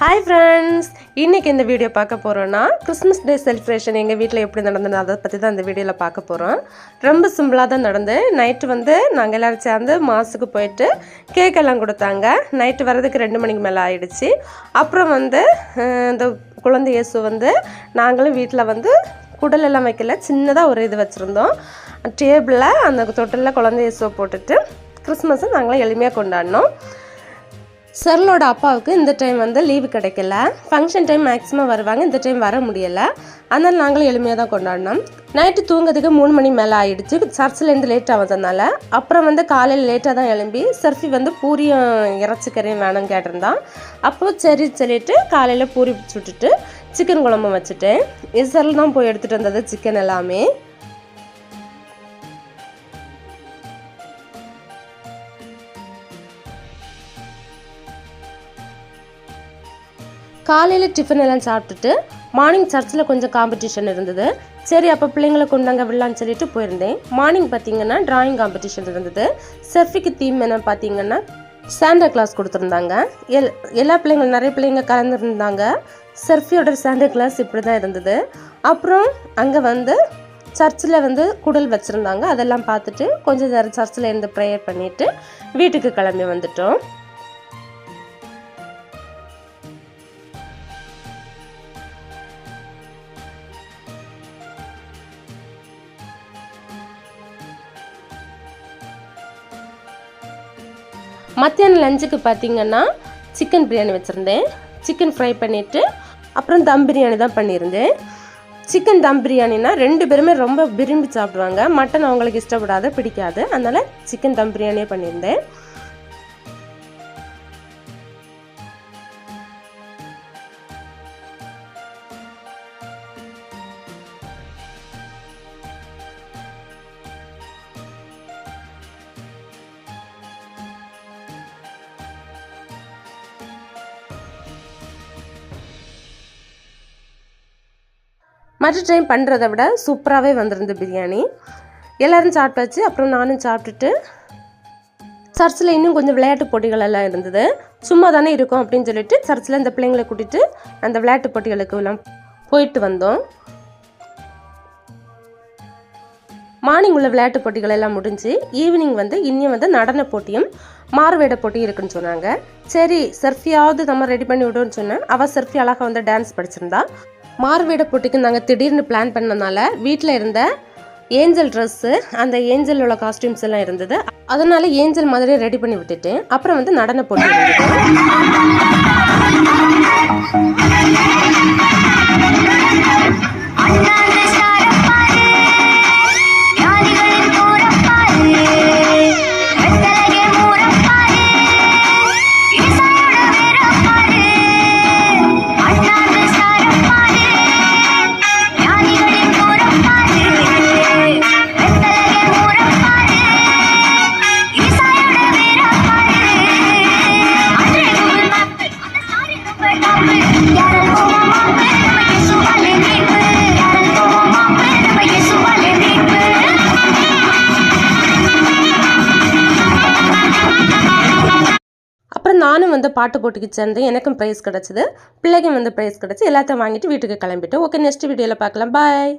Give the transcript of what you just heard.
Hi friends இன்றைக்கி இந்த video பார்க்க போகிறோன்னா கிறிஸ்மஸ் டே செலிப்ரேஷன் எங்கள் வீட்டில் எப்படி நடந்தது அதை பற்றி தான் இந்த வீடியோவில் பார்க்க போகிறோம் ரொம்ப சிம்பிளாக தான் நடந்து நைட்டு வந்து நாங்கள் எல்லோரும் சேர்ந்து மாசுக்கு போயிட்டு கேக் எல்லாம் கொடுத்தாங்க. நைட்டு வர்றதுக்கு ரெண்டு மணிக்கு மேலே ஆயிடுச்சு. அப்புறம் வந்து இந்த குழந்தை இயேசு வந்து நாங்களும் வீட்டில் வந்து குடல் எல்லாம் வைக்கல. சின்னதாக ஒரு இது வச்சுருந்தோம். டேபிளில் அந்த தொட்டிலில் குழந்தை இயேசுவை போட்டுட்டு கிறிஸ்மஸை நாங்களும் எளிமையாக கொண்டாடினோம். செர்லோட அப்பாவுக்கு இந்த டைம் வந்து லீவு கிடைக்கல. ஃபங்க்ஷன் டைம் மேக்ஸிமம் வருவாங்க இந்த டைம் வர முடியலை. அதனால் நாங்களும் எளிமையாக தான் கொண்டாடினோம். நைட்டு தூங்குறதுக்கு மூணு மணி மேலே ஆகிடுச்சு சர்ச்சிலேருந்து லேட் வந்ததுனால அப்புறம் வந்து காலையில் லேட்டாக தான் எழும்பி சர்ஃபி வந்து பூரியும் இறச்சிக்கறியும் வேணும்னு கேட்டிருந்தான். அப்போ சரி சொல்லிட்டு காலையில் பூரி சுட்டுட்டு சிக்கன் குழம்பு வச்சுட்டேன் இசரில் தான் போய் எடுத்துகிட்டு வந்தது சிக்கன் எல்லாமே. காலையில் டிஃபன் எல்லாம் சாப்பிட்டுட்டு மார்னிங் சர்ச்சில் கொஞ்சம் காம்படிஷன் இருந்தது. சரி அப்போ பிள்ளைங்களை கொண்டாங்க விடலான்னு சொல்லிட்டு போயிருந்தேன். மார்னிங் பார்த்தீங்கன்னா டிராயிங் காம்படிஷன் இருந்தது. செர்ஃபிக்கு தீம் என்ன பார்த்தீங்கன்னா சாண்டா கிளாஸ் கொடுத்துருந்தாங்க. எல் எல்லா பிள்ளைங்களும் நிறைய பிள்ளைங்க கலந்துருந்தாங்க. செர்ஃபியோட சாண்டா கிளாஸ் இப்படி தான் இருந்தது. அப்புறம் அங்கே வந்து சர்ச்சில் வந்து குடல் வச்சுருந்தாங்க. அதெல்லாம் பார்த்துட்டு கொஞ்சம் நேரம் சர்ச்சில் இருந்து ப்ரேயர் பண்ணிவிட்டு வீட்டுக்கு கிளம்பி வந்துட்டோம். மத்தியானம் லஞ்சுக்கு பார்த்தீங்கன்னா சிக்கன் பிரியாணி வச்சுருந்தேன். சிக்கன் ஃப்ரை பண்ணிவிட்டு அப்புறம் தம் பிரியாணி தான் பண்ணியிருந்தேன். சிக்கன் தம் பிரியாணினா ரெண்டு பேருமே ரொம்ப விரும்பி சாப்பிடுவாங்க. மட்டன் அவங்களுக்கு இஷ்டப்படாத பிடிக்காது. அதனால் சிக்கன் தம் பிரியாணியே பண்ணியிருந்தேன். மற்ற டைம் பண்ணுறதை விட சூப்பராகவே வந்திருந்து பிரியாணி. எல்லோரும் சாப்பிட்டாச்சு அப்புறம் நானும் சாப்பிட்டுட்டு சர்ச்சில் இன்னும் கொஞ்சம் விளையாட்டு போட்டிகள் எல்லாம் இருந்தது. சும்மா தானே இருக்கும் அப்படின்னு சொல்லிட்டு சர்ச்சில் இந்த பிள்ளைங்களை கூட்டிகிட்டு அந்த விளையாட்டு போட்டிகளுக்கு எல்லாம் போயிட்டு வந்தோம். மார்னிங் உள்ள விளையாட்டு போட்டிகள் எல்லாம் முடிஞ்சு ஈவினிங் வந்து இன்னும் வந்து நடன போட்டியும் மாறுவேட போட்டியும் இருக்குன்னு சொன்னாங்க. சரி செர்ஃபியாவது நம்ம ரெடி பண்ணி விடுன்னு சொன்னேன். அவள் செர்ஃபி அழகாக வந்து டான்ஸ் படிச்சிருந்தா. மாறுவேட போட்டிக்கு நாங்கள் திடீர்னு பிளான் பண்ணனால வீட்டில் இருந்த ஏஞ்சல் ட்ரெஸ்ஸு அந்த ஏஞ்சலோட காஸ்டியூம்ஸ் எல்லாம் இருந்தது. அதனால ஏஞ்சல் மாதிரி ரெடி பண்ணி விட்டுட்டு அப்புறம் வந்து நடன போட்டி. வந்து பாட்டு போட்டுக்கு சேர்ந்து எனக்கும் ப்ரைஸ் கிடச்சிது. பிள்ளைக்கும் வந்து ப்ரைஸ் கிடச்சி எல்லாத்தையும் வாங்கிட்டு வீட்டுக்கு கிளம்பிட்டோம். ஓகே நெக்ஸ்ட் வீடியோவில் பார்க்கலாம். பாய்